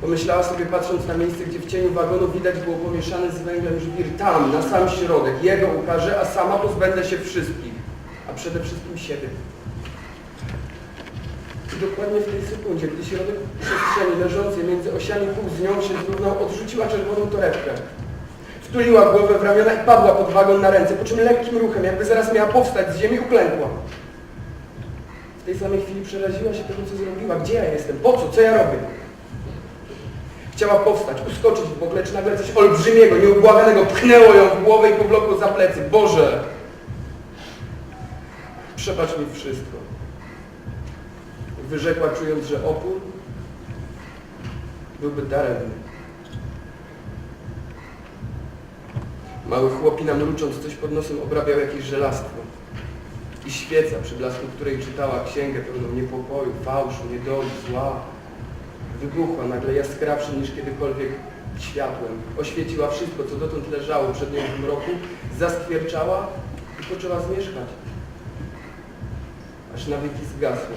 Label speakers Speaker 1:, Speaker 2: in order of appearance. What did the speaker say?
Speaker 1: Pomyślała sobie, patrząc na miejsce, gdzie w cieniu wagonu widać było pomieszany z węglem żwir. Tam, na sam środek. Jego ukażę, a sama pozbędę się wszystkich. A przede wszystkim siebie. I dokładnie w tej sekundzie, gdy środek przestrzeni leżący między osiami kół z nią się zrównał, odrzuciła czerwoną torebkę. Wtuliła głowę w ramiona i padła pod wagon na ręce, po czym lekkim ruchem, jakby zaraz miała powstać z ziemi, uklękła. Tej samej chwili przeraziła się tego, co zrobiła. Gdzie ja jestem? Po co? Co ja robię? Chciała powstać, uskoczyć w ogóle, lecz nagle coś olbrzymiego, nieubłaganego pchnęło ją w głowę i powlokło za plecy. Boże! Przebacz mi wszystko. Wyrzekła, czując, że opór byłby daremny. Mały chłopina mrucząc coś pod nosem obrabiał jakieś żelastwo. I świeca, przy blasku której czytała księgę pełną niepokoju, fałszu, niedoli, zła, wybuchła nagle jaskrawszym niż kiedykolwiek światłem. Oświeciła wszystko, co dotąd leżało przed nią w mroku, zaskwierczała i poczęła zmierzchać. Aż na wieki zgasło.